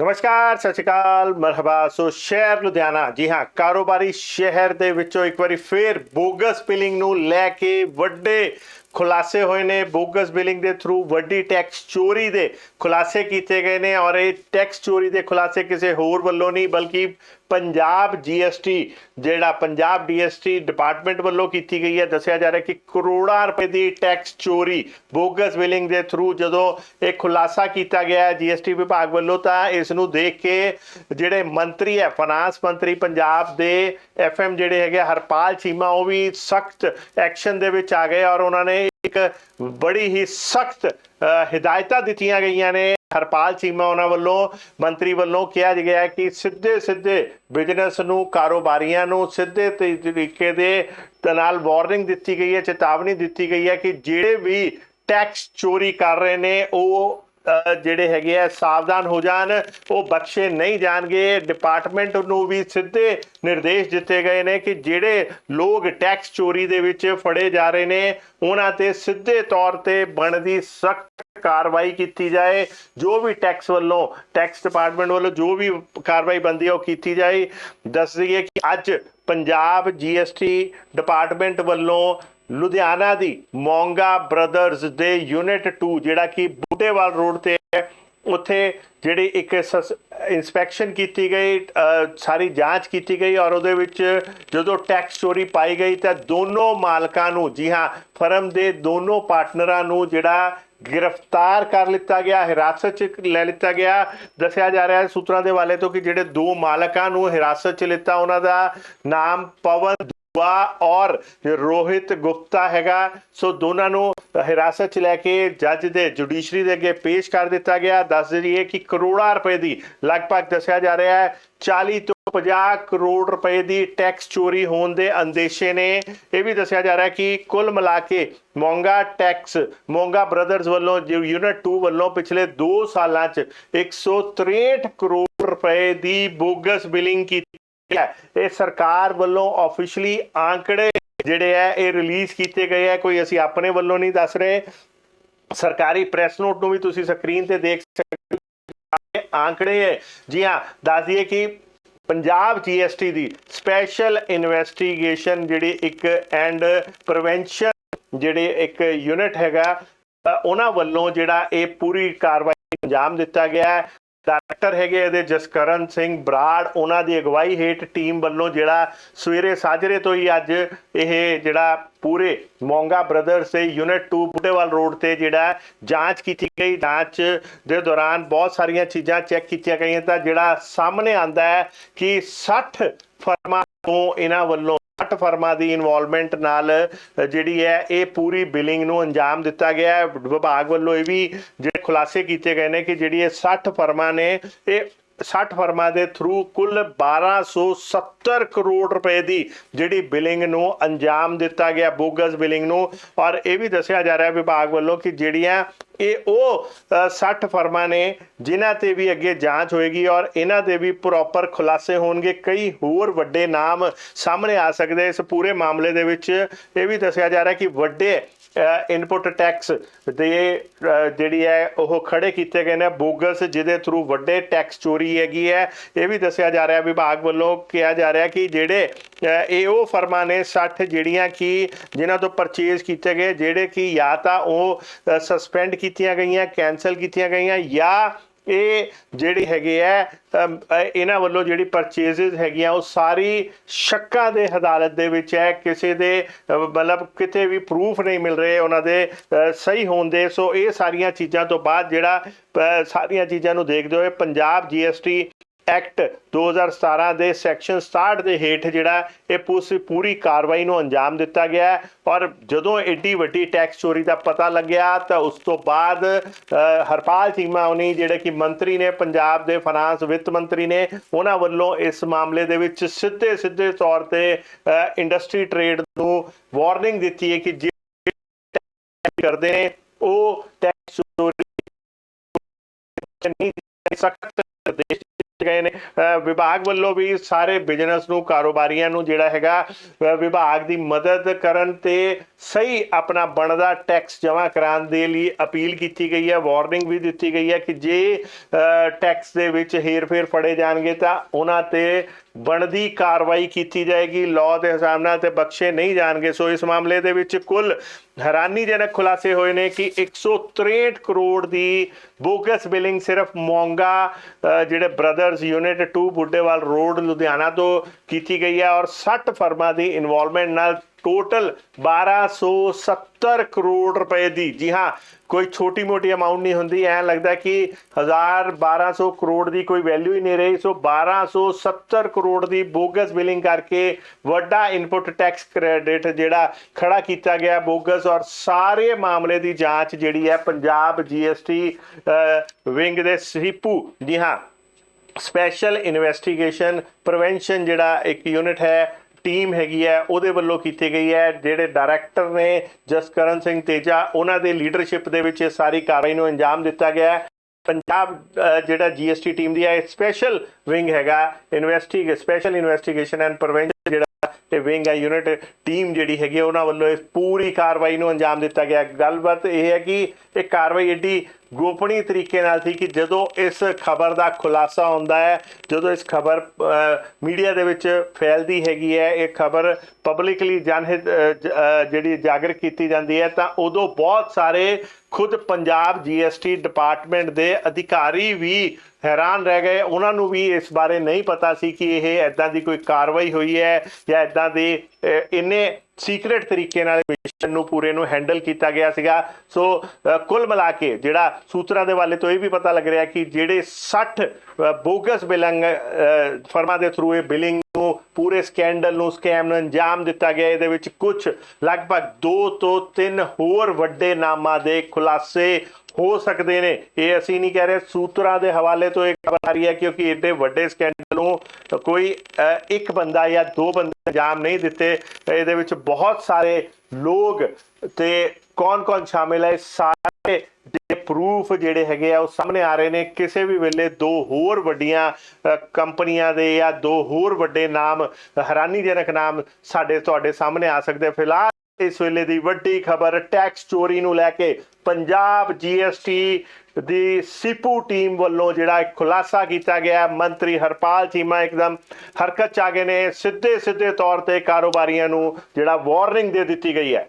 ਨਮਸਕਾਰ, ਸਤਿ ਸ਼੍ਰੀ ਅਕਾਲ, ਮਰਹਬਾ। ਸੋ ਸ਼ਹਿਰ ਲੁਧਿਆਣਾ, ਜੀ ਹਾਂ, ਕਾਰੋਬਾਰੀ ਸ਼ਹਿਰ ਦੇ ਵਿੱਚੋਂ ਇੱਕ ਵਾਰੀ ਫੇਰ ਬੋਗਸ ਪਿਲਿੰਗ ਨੂੰ ਲੈ ਕੇ ਵੱਡੇ ਖੁਲਾਸੇ ਹੋਏ ਨੇ ਬੋਗਸ ਬਿਲਿੰਗ ਦੇ ਥਰੂ ਵੱਡੀ ਟੈਕਸ ਚੋਰੀ ਦੇ ਖੁਲਾਸੇ ਕੀਤੇ ਗਏ ਨੇ ਔਰ ਇਹ ਟੈਕਸ ਚੋਰੀ ਦੇ ਖੁਲਾਸੇ ਕਿਸੇ ਹੋਰ ਵੱਲੋਂ ਨਹੀਂ, ਬਲਕਿ ਪੰਜਾਬ ਜੀਐਸਟੀ ਜਿਹੜਾ ਪੰਜਾਬ ਡੀਐਸਟੀ ਡਿਪਾਰਟਮੈਂਟ ਵੱਲੋਂ ਕੀਤੀ ਗਈ ਹੈ। ਦੱਸਿਆ ਜਾ ਰਿਹਾ ਕਿ ਕਰੋੜਾਂ ਰੁਪਏ ਦੀ ਟੈਕਸ ਚੋਰੀ ਬੋਗਸ ਬਿਲਿੰਗ ਦੇ ਥਰੂ ਜਦੋਂ ਇਹ ਖੁਲਾਸਾ ਕੀਤਾ ਗਿਆ ਹੈ ਜੀਐਸਟੀ ਵਿਭਾਗ ਵੱਲੋਂ, ਤਾਂ ਇਸ ਨੂੰ ਦੇਖ ਕੇ ਜਿਹੜੇ ਮੰਤਰੀ ਹੈ ਫਾਈਨਾਂਸ ਮੰਤਰੀ ਪੰਜਾਬ ਦੇ ਐਫਐਮ ਜਿਹੜੇ ਹੈਗੇ ਹਰਪਾਲ ਚੀਮਾ, ਉਹ ਵੀ ਸਖਤ ਐਕਸ਼ਨ ਦੇ ਵਿੱਚ ਆ ਗਏ ਔਰ ਉਹਨਾਂ ਨੇ ਇੱਕ ਬੜੀ ਹੀ ਸਖਤ ਹਦਾਇਤਾਂ ਦਿੱਤੀਆਂ ਗਈਆਂ ਨੇ। ਹਰਪਾਲ ਚੀਮਾ ਉਹਨਾਂ ਵੱਲੋਂ, ਮੰਤਰੀ ਵੱਲੋਂ ਕਿਹਾ ਗਿਆ ਕਿ ਸਿੱਧੇ ਸਿੱਧੇ ਬਿਜ਼ਨਸ ਨੂੰ, ਕਾਰੋਬਾਰੀਆਂ ਨੂੰ ਸਿੱਧੇ ਤਰੀਕੇ ਦੇ ਨਾਲ ਵਾਰਨਿੰਗ ਦਿੱਤੀ ਗਈ ਹੈ, ਚੇਤਾਵਨੀ ਦਿੱਤੀ ਗਈ ਹੈ ਕਿ ਜਿਹੜੇ ਵੀ ਟੈਕਸ ਚੋਰੀ ਕਰ ਰਹੇ ਨੇ, ਉਹ ਜਿਹੜੇ ਹੈਗੇ ਆ, ਸਾਵਧਾਨ ਹੋ ਜਾਣ, ਉਹ ਬਖਸ਼ੇ ਨਹੀਂ ਜਾਣਗੇ। ਡਿਪਾਰਟਮੈਂਟ ਨੂੰ ਵੀ ਸਿੱਧੇ ਨਿਰਦੇਸ਼ ਦਿੱਤੇ ਗਏ ਨੇ ਕਿ ਜਿਹੜੇ ਲੋਕ ਟੈਕਸ ਚੋਰੀ ਦੇ ਵਿੱਚ ਫੜੇ ਜਾ ਰਹੇ ਨੇ, ਉਹਨਾਂ ਤੇ ਸਿੱਧੇ ਤੌਰ ਤੇ ਬਣਦੀ ਸਖਤ ਕਾਰਵਾਈ ਕੀਤੀ ਜਾਏ। ਜੋ ਵੀ ਟੈਕਸ ਵੱਲੋਂ ਟੈਕਸ ਡਿਪਾਰਟਮੈਂਟ ਵੱਲੋਂ ਜੋ ਵੀ ਕਾਰਵਾਈ ਬੰਦੀ ਹੈ ਉਹ ਕੀਤੀ ਜਾਏ। ਦੱਸ ਦਈਏ ਕਿ ਅੱਜ ਪੰਜਾਬ ਜੀਐਸਟੀ ਡਿਪਾਰਟਮੈਂਟ ਵੱਲੋਂ ਲੁਧਿਆਣਾ ਦੀ ਮੋਂਗਾ ਬ੍ਰਦਰਜ਼ ਦੇ ਯੂਨਿਟ 2 ਜਿਹੜਾ ਕਿ ਬੂਟੇਵਾਲ ਰੋਡ ਤੇ ਹੈ, ਉੱਥੇ ਜਿਹੜੀ ਇੱਕ ਇਨਸਪੈਕਸ਼ਨ ਕੀਤੀ ਗਈ ਸਾਰੀ ਜਾਂਚ ਕੀਤੀ ਗਈ ਔਰ ਉਹਦੇ ਵਿੱਚ ਜਦੋਂ ਟੈਕਸ ਚੋਰੀ ਪਾਈ ਗਈ ਤਾਂ ਦੋਨੋਂ ਮਾਲਕਾਂ ਨੂੰ, ਜੀ ਹਾਂ, ਫਰਮ ਦੇ ਦੋਨੋਂ ਪਾਰਟਨਰਾਂ ਨੂੰ ਜਿਹੜਾ ਗ੍ਰਿਫਤਾਰ ਕਰ ਲਿੱਤਾ ਗਿਆ, ਹਿਰਾਸਤ 'ਚ ਲੈ ਲਿੱਤਾ ਗਿਆ। ਦੱਸਿਆ ਜਾ ਰਿਹਾ ਹੈ ਸੂਤਰਾਂ ਦੇ ਵਾਲੇ ਤੋਂ ਕਿ ਜਿਹੜੇ ਦੋ ਮਾਲਕਾਂ ਨੂੰ ਹਿਰਾਸਤ 'ਚ ਲਿੱਤਾ, ਉਹਨਾਂ ਦਾ ਨਾਮ ਪਵਨ ਦੁਆ ਔਰ ਰੋਹਿਤ ਗੁਪਤਾ ਹੈਗਾ। ਸੋ ਦੋਨਾਂ ਨੂੰ ਹਿਰਾਸਤ 'ਚ ਲੈ ਕੇ ਜੱਜ ਦੇ ਜੁਡੀਸ਼ਰੀ ਦੇ ਅੱਗੇ ਪੇਸ਼ ਕਰ ਦਿੱਤਾ ਗਿਆ। ਦੱਸ ਦਈਏ ਕਿ ਕਰੋੜਾਂ ਰੁਪਏ ਦੀ ਲਗਭਗ ਦੱਸਿਆ ਜਾ ਰਿਹਾ ਹੈ। 40 ਤੋਂ 50 ਕਰੋੜ ਰੁਪਏ ਦੀ ਟੈਕਸ ਚੋਰੀ ਹੋਣ ਦੇ ਅੰਦੇਸ਼ੇ ਨੇ। ਇਹ ਵੀ ਦੱਸਿਆ ਜਾ ਰਿਹਾ ਕਿ ਕੁੱਲ ਮਿਲਾ ਕੇ ਮੋਂਗਾ ਟੈਕਸ, ਮੋਂਗਾ ਬ੍ਰਦਰਜ਼ ਵੱਲੋਂ ਯੂਨਿਟ 2 ਵੱਲੋਂ ਪਿਛਲੇ 2 ਸਾਲਾਂ 'ਚ 163 ਕਰੋੜ ਰੁਪਏ ਦੀ ਬੋਗਸ ਬਿਲਿੰਗ ਕੀਤੀ ਹੈ। ਇਹ ਸਰਕਾਰ ਵੱਲੋਂ ਆਫੀਸ਼ੀਅਲੀ ਆંકੜੇ ਜਿਹੜੇ ਹੈ, ਇਹ ਰਿਲੀਜ਼ ਕੀਤੇ ਗਏ ਹੈ। ਕੋਈ ਅਸੀਂ ਆਪਣੇ ਵੱਲੋਂ ਨਹੀਂ ਦੱਸ ਰਹੇ। ਸਰਕਾਰੀ ਪ੍ਰੈਸ ਨੋਟ ਨੂੰ ਵੀ ਤੁਸੀਂ ਸਕਰੀਨ ਤੇ ਦੇਖ ਸਕਦੇ ਹੋ। ਆંકੜੇ ਹੈ। ਜੀ ਹਾਂ, ਦੱਸ ਦਈਏ ਕਿ ਪੰਜਾਬ ਜੀਐਸਟੀ ਦੀ ਸਪੈਸ਼ਲ ਇਨਵੈਸਟੀਗੇਸ਼ਨ ਜਿਹੜੀ ਇੱਕ ਐਂਡ ਪ੍ਰੀਵੈਂਸ਼ਨ ਜਿਹੜੇ ਇੱਕ ਯੂਨਿਟ ਹੈਗਾ ਉਹਨਾਂ ਵੱਲੋਂ ਜਿਹੜਾ ਇਹ ਪੂਰੀ ਕਾਰਵਾਈ ਅੰਜਾਮ ਦਿੱਤਾ ਗਿਆ ਹੈ। ਡਾਇਰੈਕਟਰ ਹੈਗੇ ਇਹਦੇ, ਜਸਕਰਨ ਸਿੰਘ ਬਰਾੜ, ਉਹਨਾਂ ਦੀ ਅਗਵਾਈ ਹੇਠ ਟੀਮ ਵੱਲੋਂ ਜਿਹੜਾ ਸਵੇਰੇ ਸਾਜਰੇ ਤੋਂ ਹੀ ਅੱਜ ਇਹ ਜਿਹੜਾ ਪੂਰੇ ਮੋਂਗਾ ਬ੍ਰਦਰਸ ਦੇ ਯੂਨਿਟ 2 ਬੁੱਢੇਵਾਲ ਰੋਡ ਤੇ ਜਿਹੜਾ ਜਾਂਚ ਕੀਤੀ ਗਈ। ਜਾਂਚ ਦੇ ਦੌਰਾਨ ਬਹੁਤ ਸਾਰੀਆਂ ਚੀਜ਼ਾਂ ਚੈੱਕ ਕੀਤੀਆਂ ਗਈਆਂ ਤਾਂ ਜਿਹੜਾ ਸਾਹਮਣੇ ਆਂਦਾ ਹੈ ਕਿ 60 ਫਰਮਾਂ ਤੋਂ ਇਹਨਾਂ ਵੱਲੋਂ 60 ਫਰਮਾਂ ਦੀ ਇਨਵੋਲਵਮੈਂਟ ਨਾਲ ਜਿਹੜੀ ਹੈ, ਇਹ ਪੂਰੀ ਬਿਲਿੰਗ ਨੂੰ ਅੰਜਾਮ ਦਿੱਤਾ ਗਿਆ ਹੈ। ਵਿਭਾਗ ਵੱਲੋਂ ਇਹ ਵੀ ਜਿਹੜੇ ਖੁਲਾਸੇ ਕੀਤੇ ਗਏ ਨੇ ਕਿ ਜਿਹੜੀ ਇਹ 60 ਫਰਮਾਂ ਨੇ, ਇਹ 60 ਫਰਮਾਂ ਦੇ ਥਰੂ ਕੁੱਲ 1270 ਕਰੋੜ ਰੁਪਏ ਦੀ ਜਿਹੜੀ ਬਿਲਿੰਗ ਨੂੰ ਅੰਜਾਮ ਦਿੱਤਾ ਗਿਆ, ਬੋਗਸ ਬਿਲਿੰਗ ਨੂੰ। ਔਰ ਇਹ ਵੀ ਦੱਸਿਆ ਜਾ ਰਿਹਾ ਵਿਭਾਗ ਵੱਲੋਂ ਕਿ ਜਿਹੜੀਆਂ ਇਹ ਉਹ ਅ, 60 ਫਰਮਾਂ ਨੇ ਜਿਨ੍ਹਾਂ ਤੇ ਵੀ ਅੱਗੇ ਜਾਂਚ ਹੋਏਗੀ ਔਰ ਇਹਨਾਂ ਦੇ ਵੀ ਪ੍ਰੋਪਰ ਖੁਲਾਸੇ ਹੋਣਗੇ। ਕਈ ਹੋਰ ਵੱਡੇ ਨਾਮ ਸਾਹਮਣੇ ਆ ਸਕਦੇ ਇਸ ਪੂਰੇ ਮਾਮਲੇ ਦੇ ਵਿੱਚ ਇਹ ਵੀ ਦੱਸਿਆ ਜਾ ਰਿਹਾ ਕਿ ਵੱਡੇ ਇਨਪੁਟ ਟੈਕਸ ਦੇ ਜਿਹੜੀ ਹੈ ਉਹ ਖੜੇ ਕੀਤੇ ਗਏ ਨੇ। ਬੋਗਸ ਜਿਹਦੇ ਥਰੂ ਵੱਡੇ ਟੈਕਸ ਚੋਰੀ ਹੈਗੀ ਹੈ। ਇਹ ਵੀ ਦੱਸਿਆ ਜਾ ਰਿਹਾ ਵਿਭਾਗ ਵੱਲੋਂ ਕਿਹਾ ਜਾ ਰਿਹਾ ਕਿ ਜਿਹੜੇ ਇਹ ਉਹ ਫਰਮਾਂ ਨੇ 60 ਜਿਹੜੀਆਂ ਕਿ ਜਿਨ੍ਹਾਂ ਤੋਂ ਪਰਚੇਜ਼ ਕੀਤੇ ਗਏ, ਜਿਹੜੇ ਕਿ ਜਾਂ ਤਾਂ ਉਹ ਸਸਪੈਂਡ ਕੀਤੀਆਂ ਗਈਆਂ ਕੈਨਸਲ ਕੀਤੀਆਂ ਗਈਆਂ ਜਾਂ ਇਹ ਜਿਹੜੀ ਹੈਗੇ ਹੈ ਇਹਨਾਂ ਵੱਲੋਂ ਜਿਹੜੀ ਪਰਚੇਜ਼ਸ ਹੈਗੀਆਂ, ਉਹ ਸਾਰੀ ਸ਼ੱਕਾਂ ਦੇ ਹਦਾਲਤ ਦੇ ਵਿੱਚ ਹੈ, ਕਿਸੇ ਦੇ ਮਤਲਬ ਕਿਤੇ ਵੀ ਪ੍ਰੂਫ ਨਹੀਂ ਮਿਲ ਰਹੇ ਉਹਨਾਂ ਦੇ ਸਹੀ ਹੋਣ ਦੇ। ਸੋ ਇਹ ਸਾਰੀਆਂ ਚੀਜ਼ਾਂ ਤੋਂ ਬਾਅਦ ਜਿਹੜਾ ਸਾਰੀਆਂ ਚੀਜ਼ਾਂ ਨੂੰ ਦੇਖਦੇ ਹੋਏ ਪੰਜਾਬ ਜੀਐਸਟੀ ਐਕਟ 2017 ਦੇ ਸੈਕਸ਼ਨ 67 ਦੇ ਹੇਠ ਜਿਹੜਾ ਇਹ ਪੂਰੀ ਪੂਰੀ ਕਾਰਵਾਈ ਨੂੰ ਅੰਜਾਮ ਦਿੱਤਾ ਗਿਆ ਔਰ ਜਦੋਂ ਏਡੀ ਵੱਡੀ ਟੈਕਸ ਚੋਰੀ ਦਾ ਪਤਾ ਲੱਗਿਆ ਤਾਂ ਉਸ ਤੋਂ ਬਾਅਦ ਹਰਪਾਲ ਚੀਮਾ ਉਹਨੀ ਜਿਹੜੇ ਕਿ ਮੰਤਰੀ ਨੇ ਪੰਜਾਬ ਦੇ ਫਾਈਨਾਂਸ ਵਿੱਤ ਮੰਤਰੀ ਨੇ, ਉਹਨਾਂ ਵੱਲੋਂ ਇਸ ਮਾਮਲੇ ਦੇ ਵਿੱਚ ਸਿੱਧੇ ਸਿੱਧੇ ਤੌਰ ਤੇ ਇੰਡਸਟਰੀ ਟ੍ਰੇਡ ਨੂੰ ਵਾਰਨਿੰਗ ਦਿੱਤੀ ਹੈ ਕਿ ਜੇ ਕਰਦੇ ਨੇ, ਉਹ ਟੈਕਸ ਚੋਰੀ ਨਹੀਂ, ਸਖਤ ਦੇਸ਼ ਗਏ ਨੇ। ਵਿਭਾਗ ਵੱਲੋਂ ਵੀ ਸਾਰੇ ਬਿਜ਼ਨਸ ਨੂੰ, ਕਾਰੋਬਾਰੀਆਂ ਨੂੰ ਜਿਹੜਾ ਹੈਗਾ ਵਿਭਾਗ ਦੀ ਮਦਦ ਕਰਨ ਤੇ ਸਹੀ ਆਪਣਾ ਬਣਦਾ ਟੈਕਸ ਜਮ੍ਹਾਂ ਕਰਾਉਣ ਦੇ ਲਈ ਅਪੀਲ ਕੀਤੀ ਗਈ ਹੈ। ਵਾਰਨਿੰਗ ਵੀ ਦਿੱਤੀ ਗਈ ਹੈ ਕਿ ਜੇ ਟੈਕਸ ਦੇ ਵਿੱਚ ਹੇਰ-ਫੇਰ ਫੜੇ ਜਾਣਗੇ ਤਾਂ ਉਹਨਾਂ ਤੇ ਬਣਦੀ ਕਾਰਵਾਈ ਕੀਤੀ ਜਾਏਗੀ। ਲਾਅ ਦੇ ਹਿਸਾਬ ਨਾਲ ਤੇ ਬਖਸ਼ੇ ਨਹੀਂ ਜਾਣਗੇ। ਸੋ ਇਸ ਮਾਮਲੇ ਦੇ ਵਿੱਚ ਕੁੱਲ ਹੈਰਾਨੀਜਨਕ ਖੁਲਾਸੇ ਹੋਏ ਨੇ ਕਿ 163 ਕਰੋੜ ਦੀ ਬੋਗਸ ਬਿਲਿੰਗ ਸਿਰਫ ਮੋਂਗਾ ਜਿਹੜੇ brothers unit 2 Buddhewal road Ludhiana ਤੋਂ ਕੀਤੀ ਗਈ ਹੈ ਔਰ 60 ਫਰਮਾਂ ਦੀ ਇਨਵੋਲਵਮੈਂਟ ਨਾਲ ਟੋਟਲ 1270 ਕਰੋੜ ਰੁਪਏ ਦੀ ਜੀ ਹਾਂ ਕੋਈ ਛੋਟੀ ਮੋਟੀ ਅਮਾਉਂਟ ਨਹੀਂ ਹੁੰਦੀ ਐ ਲੱਗਦਾ ਕਿ 1000 1200 ਕਰੋੜ ਦੀ ਕੋਈ ਵੈਲਿਊ ਹੀ ਨਹੀਂ ਰਹੀ ਸੋ 1270 ਕਰੋੜ ਦੀ ਬੋਗਸ ਬਿਲਿੰਗ ਕਰਕੇ ਵੱਡਾ ਇਨਪੁਟ ਟੈਕਸ ਕ੍ਰੈਡਿਟ ਜਿਹੜਾ ਖੜਾ ਕੀਤਾ ਗਿਆ ਬੋਗਸ ਔਰ ਸਾਰੇ ਮਾਮਲੇ ਦੀ ਜਾਂਚ ਜਿਹੜੀ ਹੈ ਪੰਜਾਬ ਜੀਐਸਟੀ ਵਿੰਗ ਦੇ ਸੀਪੂ ਜੀ ਹਾਂ ਸਪੈਸ਼ਲ ਇਨਵੈਸਟੀਗੇਸ਼ਨ ਪ੍ਰੀਵੈਂਸ਼ਨ ਜਿਹੜਾ ਇੱਕ ਯੂਨਿਟ ਹੈ ਟੀਮ ਹੈਗੀ ਹੈ ਉਹਦੇ ਵੱਲੋਂ ਕੀਤੀ ਗਈ ਹੈ ਜਿਹੜੇ ਡਾਇਰੈਕਟਰ ਨੇ ਜਸਕਰਨ ਸਿੰਘ ਤੇਜਾ ਉਹਨਾਂ ਦੇ ਲੀਡਰਸ਼ਿਪ ਦੇ ਵਿੱਚ ਇਹ ਸਾਰੀ ਕਾਰਵਾਈ ਨੂੰ ਅੰਜਾਮ ਦਿੱਤਾ ਗਿਆ ਹੈ। ਪੰਜਾਬ ਅ, ਜਿਹੜਾ ਜੀਐਸਟੀ ਟੀਮ ਦੀ ਹੈ ਸਪੈਸ਼ਲ ਵਿੰਗ ਹੈਗਾ investiga special investigation and prevention ਜਿਹੜਾ ਤੇ ਵਿੰਗ ਹੈ ਯੂਨਿਟ ਟੀਮ ਜਿਹੜੀ ਹੈਗੀ ਹੈ, ਉਹਨਾਂ ਵੱਲੋਂ ਇਸ ਪੂਰੀ ਕਾਰਵਾਈ ਨੂੰ ਅੰਜਾਮ ਦਿੱਤਾ ਗਿਆ ਗੱਲਬਾਤ ਇਹ ਹੈ ਕਿ ਇਹ ਕਾਰਵਾਈ ਏਡੀ ਗੋਪਨੀ ਤਰੀਕੇ ਨਾਲ ਸੀ ਕਿ ਜਦੋਂ ਇਸ ਖਬਰ ਦਾ ਖੁਲਾਸਾ ਹੁੰਦਾ ਹੈ, ਜਦੋਂ ਇਸ ਖਬਰ ਮੀਡੀਆ ਦੇ ਵਿੱਚ ਫੈਲਦੀ ਹੈਗੀ ਹੈ, ਇਹ ਖਬਰ ਪਬਲਿਕਲੀ ਜਨਹਿਤ ਜਿਹੜੀ ਜਾਗਰ ਕੀਤੀ ਜਾਂਦੀ ਹੈ, ਤਾਂ ਉਦੋਂ ਬਹੁਤ ਸਾਰੇ ਖੁਦ ਪੰਜਾਬ ਜੀਐਸਟੀ ਡਿਪਾਰਟਮੈਂਟ ਦੇ ਅਧਿਕਾਰੀ ਵੀ ਹੈਰਾਨ ਰਹਿ ਗਏ। ਉਹਨਾਂ ਨੂੰ ਵੀ ਇਸ ਬਾਰੇ ਨਹੀਂ ਪਤਾ ਸੀ ਕਿ ਇਹ ਐਦਾਂ ਦੀ ਕੋਈ ਕਾਰਵਾਈ ਹੋਈ ਹੈ ਜਾਂ ਐਦਾਂ ਦੇ ਅ, ਇੰਨੇ ਸੀਕ੍ਰੀਟ ਤਰੀਕੇ ਨਾਲ ਮਿਸ਼ਨ ਨੂੰ ਪੂਰੇ ਨੂੰ ਹੈਂਡਲ ਕੀਤਾ ਗਿਆ ਸੀਗਾ। ਸੋ ਕੁੱਲ ਮਿਲਾ ਕੇ ਜਿਹੜਾ ਸੂਤਰਾਂ ਦੇ ਵਾਲੇ ਤੋਂ ਇਹ ਵੀ ਪਤਾ ਲੱਗ ਰਿਹਾ ਕਿ ਜਿਹੜੇ 60 ਬੋਗਸ ਬਿਲਿੰਗ ਫਰਮਾਂ ਦੇ ਥਰੂ ਇਹ ਬਿਲਿੰਗ ਨੂੰ ਪੂਰੇ ਸਕੈਂਡਲ ਨੂੰ ਸਕੈਮ ਨੂੰ ਅੰਜਾਮ ਦਿੱਤਾ ਗਿਆ। ਇਹਦੇ ਵਿੱਚ ਕੁਝ ਲਗਭਗ 2 ਤੋਂ 3 ਹੋਰ ਵੱਡੇ ਨਾਮਾਂ ਦੇ ਖੁਲਾਸੇ ਹੋ ਸਕਦੇ ਨੇ। ਇਹ ਅਸੀਂ ਨਹੀਂ ਕਹਿ ਰਹੇ, ਸੂਤਰਾਂ ਦੇ ਹਵਾਲੇ ਤੋਂ ਇਹ ਖਬਰ ਆ ਰਹੀ ਹੈ ਕਿਉਂਕਿ ਇੱਡੇ ਵੱਡੇ ਸਕੈਂਡਲ ਨੂੰ ਕੋਈ ਇੱਕ ਬੰਦਾ ਜਾਂ ਦੋ ਬੰਦੇ ਅੰਜਾਮ ਨਹੀਂ ਦਿੱਤੇ। ਇਹਦੇ ਵਿੱਚ ਬਹੁਤ ਸਾਰੇ ਲੋਕ ਤੇ ਕੌਣ-ਕੌਣ ਸ਼ਾਮਿਲ ਹੈ? ਇਹ ਜਿਹੜੇ ਪ੍ਰੂਫ ਜਿਹੜੇ ਹੈਗੇ ਆ ਉਹ ਸਾਹਮਣੇ ਆ ਰਹੇ ਨੇ। ਕਿਸੇ ਵੀ ਵੇਲੇ ਦੋ ਹੋਰ ਵੱਡੀਆਂ ਕੰਪਨੀਆਂ ਦੇ ਜਾਂ ਦੋ ਹੋਰ ਵੱਡੇ ਨਾਮ ਹੈਰਾਨੀਜਨਕ ਨਾਮ ਸਾਡੇ, ਤੁਹਾਡੇ ਸਾਹਮਣੇ ਆ ਸਕਦੇ ਫਿਲਹਾਲ ਇਸ ਵੇਲੇ ਦੀ ਵੱਡੀ ਖਬਰ ਟੈਕਸ ਚੋਰੀ ਨੂੰ ਲੈ ਕੇ ਪੰਜਾਬ ਜੀਐਸਟੀ ਦੀ ਸੀਪੂ ਟੀਮ ਵੱਲੋਂ ਜਿਹੜਾ ਖੁਲਾਸਾ ਕੀਤਾ ਗਿਆ। ਮੰਤਰੀ ਹਰਪਾਲ ਚੀਮਾ ਇੱਕਦਮ ਹਰਕਤ ਚ ਆ ਗਏ ਨੇ। ਸਿੱਧੇ ਸਿੱਧੇ ਤੌਰ ਤੇ ਕਾਰੋਬਾਰੀਆਂ ਨੂੰ ਜਿਹੜਾ ਵਾਰਨਿੰਗ ਦੇ ਦਿੱਤੀ ਗਈ ਹੈ।